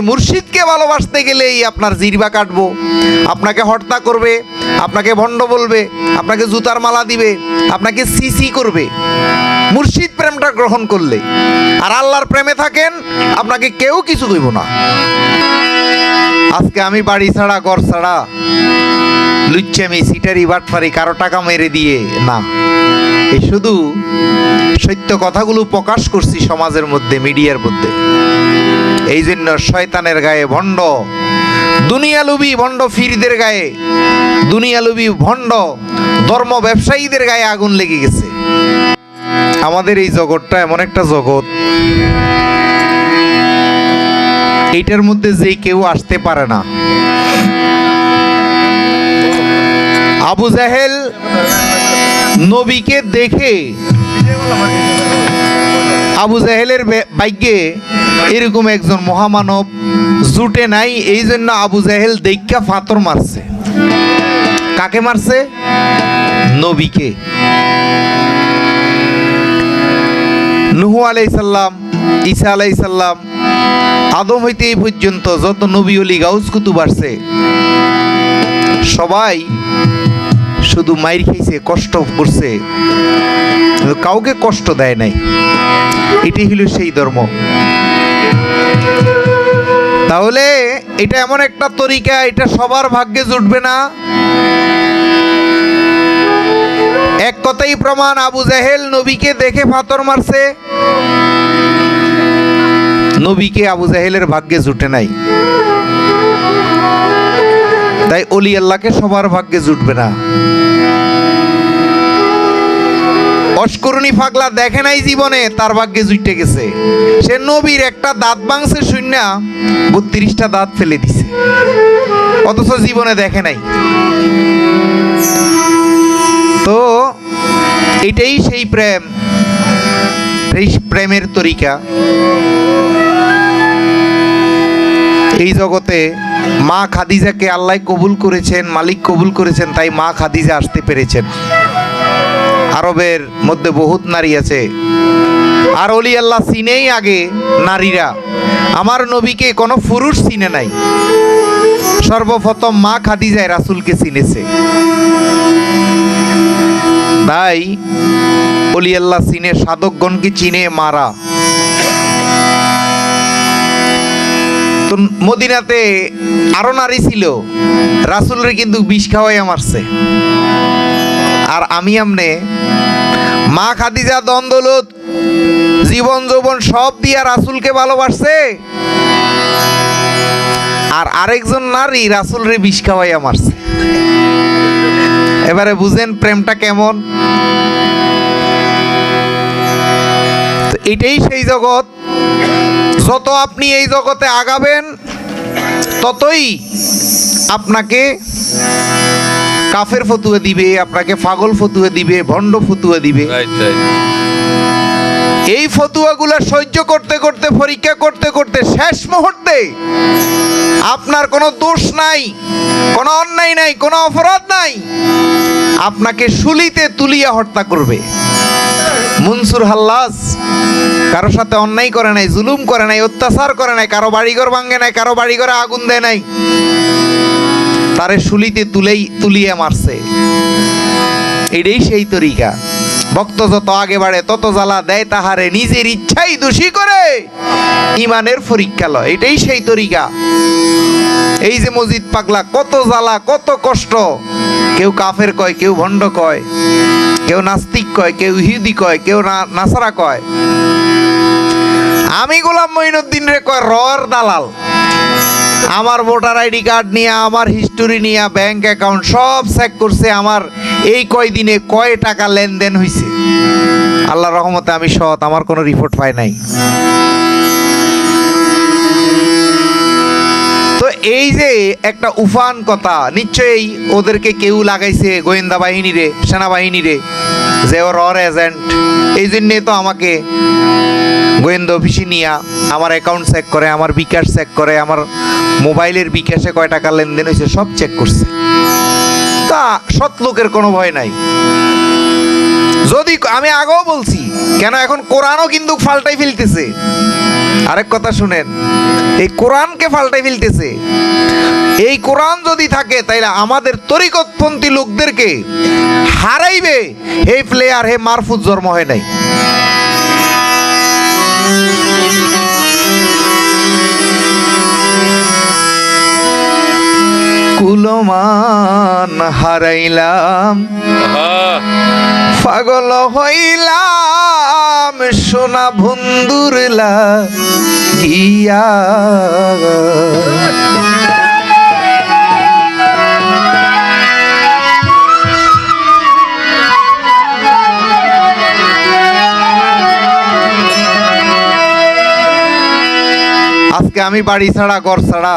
মুর্শিদকে ভালোবাসতে গেলেই আপনার জিরবা কাটবো। আপনাকে হত্যা করবে, আপনাকে ভণ্ড বলবে, আপনাকে জুতার মালা দিবে, আপনাকে সিসি করবে। মুর্শিদ প্রেমটা গ্রহণ করলে, আর আল্লাহর প্রেমে থাকেন, আপনাকে কেউ কিছু কইব না। আজকে আমি বাড়ি ছাড়া, ঘর ছাড়া, লুচ্চামি সিটারি বাটফারি কারও টাকা মেরে দিয়ে না। এই শুধু সত্য কথাগুলো প্রকাশ করছি সমাজের মধ্যে, মিডিয়ার মধ্যে। এই জন্য শয়তানের গায়ে ভণ্ড। দুনিয়া লুবি ভণ্ড ফিরদের গায়ে। দুনিয়া লুবি ভণ্ড ধর্ম ব্যবসায়ীদের গায়ে আগুন লেগে গেছে। আমাদের এই জগৎটা এমন একটা জগৎ। এইটার মধ্যে যে কেউ আসতে পারে না। আবু জাহেল নবীকে দেখে আবু জাহেলের ভাগ্যে এরকম একজন মহামানব জুটে নাই এই জন্য আবু জাহেল দেখা ফাতর মারছে। কাকে মারছে? নবীকে। নুহু আলাইসাল্লাম ঈসা আলাইসাল্লাম আদম হইতে এই পর্যন্ত যত নবী অলি গাউস কুতুব আসছে, সবাই শুধু মাইর খেয়েছে, কষ্ট করছে। কাউকে কষ্ট দেয় নাই। এটাই হলো সেই ধর্ম। তাহলে এটা এমন একটা তরিকা, এটা সবার ভাগ্যে জুটবে না। এক কথাই প্রমাণ, আবু জাহেল নবীকে দেখে ফাতর মারছে। নবীকে আবু জাহেলের ভাগ্যে জুটে নাই। তাই অলি আল্লাহকে সবার ভাগ্যে জুটবে না। অস্করণী ফাগলা দেখে নাই জীবনে, তার ভাগ্যে জুটে গেছে। সে নবীর একটা দাঁত ভাঙছে শূন্য বত্রিশটা দাঁত ফেলে দিছে। অথচ জীবনে দেখে নাই। তো এটাই সেই প্রেম। এই প্রেমের তরিকা। এই জগতে মা খাদিজাকে আল্লাহ কবুল করেছেন, মালিক কবুল করেছেন, তাই মা খাদিজা আসতে পেরেছেন। আরবের মধ্যে বহুত নারী আছে। আর অলি আল্লাহ চিনেই আগে নারীরা। আমার নবীকে কোনো পুরুষ চিনে নাই। সর্বপ্রথম মা খাদিজায় রাসুলকে চিনেছে। তাই অলি আল্লাহ চিনে, সাধকগণকে চিনে মারা। তো মদিনাতে আরও নারী ছিল, রাসুলের কিন্তু বিষ খাওয়াই মারছে। আর আমি আমনে, মা খাদিজা দ্বন্দ্বলত জীবন যৌবন সব দিয়া রাসুলকে ভালোবাসছে। আর আরেকজন নারী রাসুল রে বিষ খাওয়াইয়া মারছে। এবারে বুঝেন প্রেমটা কেমন? এটাই সেই জগৎ। যত আপনি এই জগতে আগাবেন ততই আপনাকে কাফের ফতুয়া দিবে আপনাকে পাগল ফতুয়া দিবে ভণ্ড ফতুয়া দিবে। এই ফতুয়াগুলো সহ্য করতে করতে পরীক্ষা করতে করতে শেষ মুহূর্তে আপনার কোনো দোষ নাই কোনো অন্যায় নাই কোনো অপরাধ নাই। আপনাকে শুলিতে তুলিয়া হত্যা করবে। মনসুর হাল্লাস কারও সাথে অন্যায় করে নাই, জুলুম করে নাই, অত্যাচার করে নাই, কারও বাড়িঘর ভাঙে নাই, কারও বাড়িঘরে আগুন দেয় নাই, তারে শুলিতে তুলেই তুলিয়ে মারছে। এটাই সেই তরিকা। ভক্ত যত আগে বাড়ে, তত জ্বালা দেয় তাহারে নিজের ইচ্ছাই দোষী করে। ইমানের পরীক্ষা লয়, এটাই সেই তরিকা। এই যে মসজিদ পাগলা, কত জ্বালা, কত কষ্ট। কেউ কাফের কয়, কেউ ভণ্ড কয়। কেউ নাস্তিক কয়, কেউ ইহুদি কয়, কেউ নাসারা কয়। আমি গোলাম মঈনুদ্দিন রে কয়, রর দালাল। আমার ভোটার আইডি কার্ড নিয়ে, আমার হিস্টোরি নিয়ে, ব্যাংক অ্যাকাউন্ট সব চেক করছে, আমার এই কয়দিনে কয় টাকা লেনদেন হয়েছে আল্লাহ রহমতে আমি সৎ, আমার কোনো রিপোর্ট পাই নাই। এই যে একটা উফান কথা, নিশ্চয়ই ওদেরকে কেউ লাগাইছে গোয়েন্দা বাহিনীরে, সেনাবাহিনীরে, যে ওর অর এজেন্ট। এই জন্যে তো আমাকে গোয়েন্দা অফিসে নিয়া আমার অ্যাকাউন্ট চেক করে, আমার বিকাশ চেক করে, আমার মোবাইলের বিকাশে কয় টাকা লেনদেন হয়েছে সব চেক করছে। তা সৎ লোকের কোনো ভয় নাই। যদি আমি আগেও বলছি, কেন এখন কোরআনও কিন্তু ফাল্টাই ফেলতেছে? আরেক কথা শুনেন, এই কোরআনকে ফাল্টাই ফেলতেছে। এই কোরআন যদি থাকে, তাইলে আমাদের তরিকতপন্থী লোকদেরকে হারাইবে। এই প্লেয়ার হে মারফুজ জন্ম হয় নাই। কুলমান হারাইলাম। পাগল হইলাম সোনা বন্ধুরলা গিয়া আজকে আমি বাড়ি ছাড়া ঘর ছাড়া।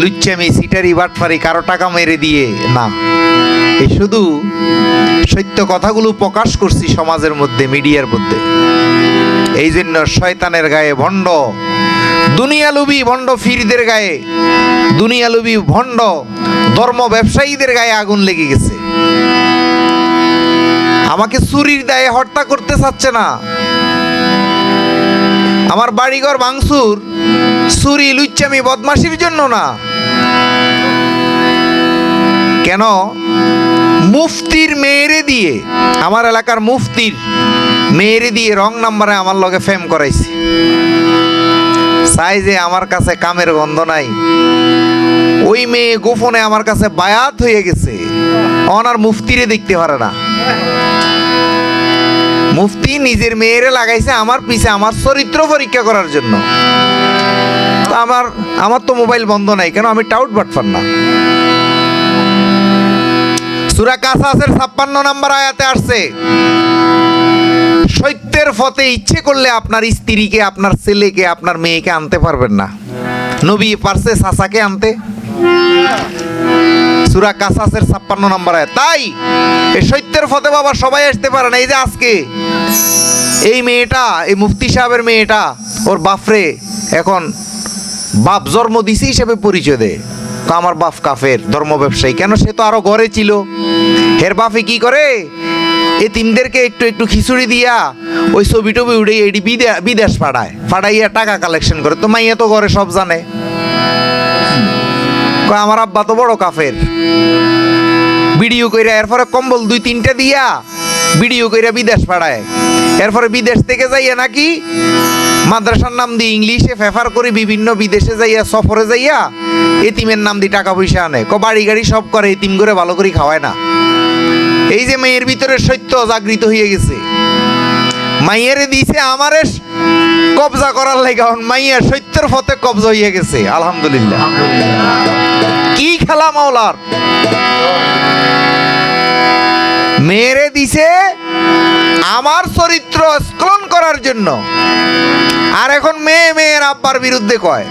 লুচ্চামি সিটারি বাটফারি কারও টাকা মেরে দিয়ে। না। এই শুধু সত্য কথাগুলো প্রকাশ করছি সমাজের মধ্যে, মিডিয়ার মধ্যে। এই জন্য শয়তানের গায়ে ভণ্ড, দুনিয়ালুবি ভণ্ড ফিরদের গায়ে, দুনিয়ালুবি ভণ্ড ধর্ম ব্যবসায়ীদের গায়ে আগুন লেগে গেছে। আমাকে চুরির দায়ে হত্যা করতে চাচ্ছে না। আমার বাড়িঘর ভাঙসুর চুরি, লুচ্চামি বদমাসির জন্য না। কেন? মুফতির মেয়েরে দিয়ে, আমার এলাকার মুফতির মেয়েরে দিয়ে রং নাম্বারে আমার লগে ফেম করাইছে। চাই যে আমার কাছে কামের গন্ধ নাই। ওই মেয়ে গোপনে আমার কাছে বায়াত হয়ে গেছে। অনার মুফতিরে দেখতে পারে না। মুফতি নিজের মেয়েরে লাগাইছে আমার পিছে আমার চরিত্র পরীক্ষা করার জন্য। আমার আমার তো মোবাইল বন্ধ নাই, কেন আমি টাউট বাটফার না? সুরা কাসাসের ছাপ্পান্ন নাম্বার আয়াতে আসছে, সত্যের ফতে ইচ্ছে করলে আপনার স্ত্রীকে, আপনার ছেলেকে, আপনার মেয়েকে আনতে পারবেন না। নবী পারছে সাসাকে আনতে। সুরা কাসাসের ছাপ্পান্ন নম্বর আয়াত। তাই, এই সত্যের ফতে বাবা সবাই আসতে পারে না, এই যে আজকে, এই মেয়েটা, এই মুফতি সাহেবের মেয়েটা, ওর বাপরে এখন বাপ জন্ম দিছে হিসেবে পরিচয় দেয় তো আমার বাপ কাফের, ধর্ম ব্যবসায়ী। কেন সে তো আরও ঘরে ছিল? হের বাপে কি করে? এতিমদেরকে একটু একটু খিচুড়ি দিয়া ওই ছবি টবি উড়ে এটি বিদে- বিদেশ পাঠায়। পাঠাইয়া টাকা কালেকশন করে। তো মাইয়া তো ঘরে সব জানে। আমার আব্বা তো বড় কাফের। ভিডিও কইরা এরপরে কম্বল দুই তিনটা দিয়া ভিডিও কইরা বিদেশ পাঠায় এরপরে বিদেশ থেকে যাইয়া নাকি মাদ্রাসার নাম দিয়ে ইংলিশে ফেফার করে বিভিন্ন বিদেশে যাইয়া সফরে যাইয়া এতিমের নাম দিয়ে টাকা পয়সা আনে। ক বাড়ি গাড়ি সব করে এতিম করে ভালো করে খাওয়ায় না। এই যে মেয়ের ভিতরে সত্য জাগৃত হয়ে গেছে। মাইয়েরে দিছে আমারে কবজা করার লাগে মাইয়া সত্যের পথে কবজা হয়ে গেছে। আলহামদুলিল্লাহ। কি খেলা মাওলার? মেয়েরে দিছে আমার চরিত্র স্খলন করার জন্য। আর এখন মেয়ে মেয়ের আব্বার বিরুদ্ধে কয়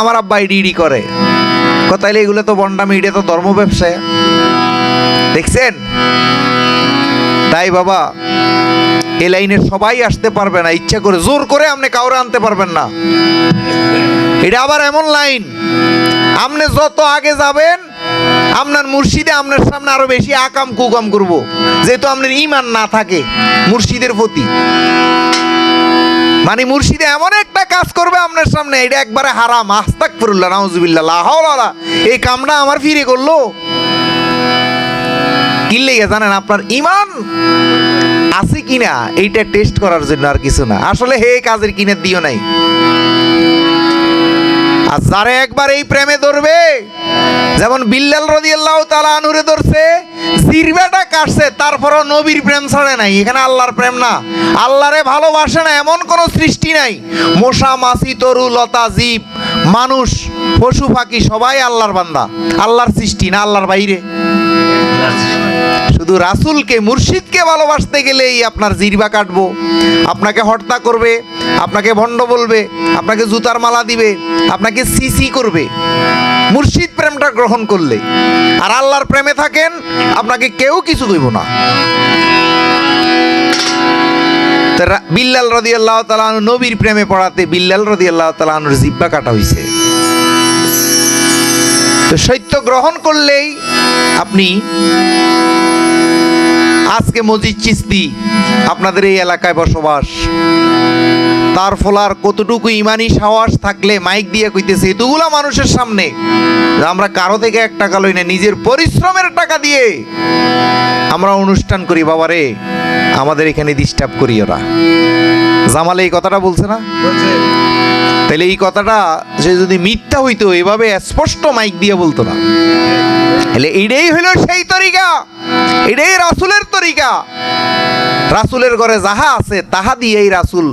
আমার আব্বা ইডি করে। তাইলে এগুলো তো বন্ডামি, এটা তো ধর্ম ব্যবসায়। দেখছেন? তাই বাবা, এ লাইনে সবাই আসতে পারবে না। ইচ্ছা করে, জোর করে আপনি কাউরে আনতে পারবেন না। এটা আবার এমন লাইন, আপনি যত আগে যাবেন আপনার মুর্শিদে আপনার সামনে আরও বেশি আকাম কুকাম করব। যেহেতু আপনার ইমান না থাকে মুর্শিদের প্রতি। মানে মুর্শিদে এমন একটা কাজ করবে আপনার সামনে, এটা একবারে হারাম। আস্তাক ফিরুল্লাহ নাউজুবিল্লাহ লাহাওলা এই কামটা আমার ফিরে করল। কি লেগে জানেন আপনার ইমান আছে কিনা? এইটা টেস্ট করার জন্য আর কিছু না। আসলে হে কাজের কিনে দিও নাই। আর যারা একবার এই প্রেমে ধরবে, যেমন বিল্লাল রদিয়াল্লাহ তালা আনুরে ধরছে জিরবাটা কাটছে, তারপরও নবীর প্রেম ছাড়ে নাই। এখানে আল্লাহর প্রেম না। আল্লাহরে ভালোবাসে না, এমন কোনো সৃষ্টি নাই। মশা, মাছি, তরু, লতা, জীব, মানুষ, পশু, পাখি, সবাই আল্লাহর বান্দা। আল্লাহর সৃষ্টি না, আল্লাহর বাইরে। শুধু রাসূলকে, মুর্শিদকে ভালোবাসতে গেলেই আপনার জিরবা কাটবো। আপনাকে হত্যা করবে, আপনাকে ভণ্ড বলবে, আপনাকে জুতার মালা দিবে, আপনাকে সিসি করবে। মুর্শিদ প্রেমটা গ্রহণ করলে, আর আল্লাহর প্রেমে থাকেন, আপনাকে কেউ কিছু কইব না। বিল্লাল রদি আল্লাহ তালানু নবীর প্রেমে পড়াতে বিল্লাল রদি আল্লাহ তালানুর জিব্বা কাটা হইছে। তো সত্য গ্রহণ করলেই আপনি আজকে মজিদ চিস্তি আপনাদের এই এলাকায় বসবাস। তার ফলার কতটুকু ইমানি সাহস থাকলে মাইক দিয়ে কইতেছে এতগুলা মানুষের সামনে আমরা কারও থেকে এক টাকা লই না নিজের পরিশ্রমের টাকা দিয়ে আমরা অনুষ্ঠান করি। বাবারে আমাদের এখানে ডিস্টার্ব করি ওরা জামালে এই কথাটা বলছে না? তাহলে এই কথাটা সে যদি মিথ্যা হইতো এভাবে স্পষ্ট মাইক দিয়ে বলতো না। তাহলে এটাই হইল সেই তরিকা এটাই রাসুলের তরিকা। রাসুলের ঘরে যাহা আছে তাহা দিয়েই রাসুল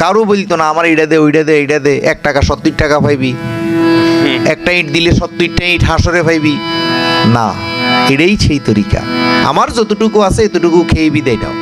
কারও বলতো না আমার ইড়ে দে ওইটা দে এইটা দে এক টাকা সত্তর টাকা পাইবি। একটা ইট দিলে সত্তরটা ইট হাসরে পাইবি। না এটাই সেই তরিকা। আমার যতটুকু আছে এতটুকু খেয়ে বিদায় দাও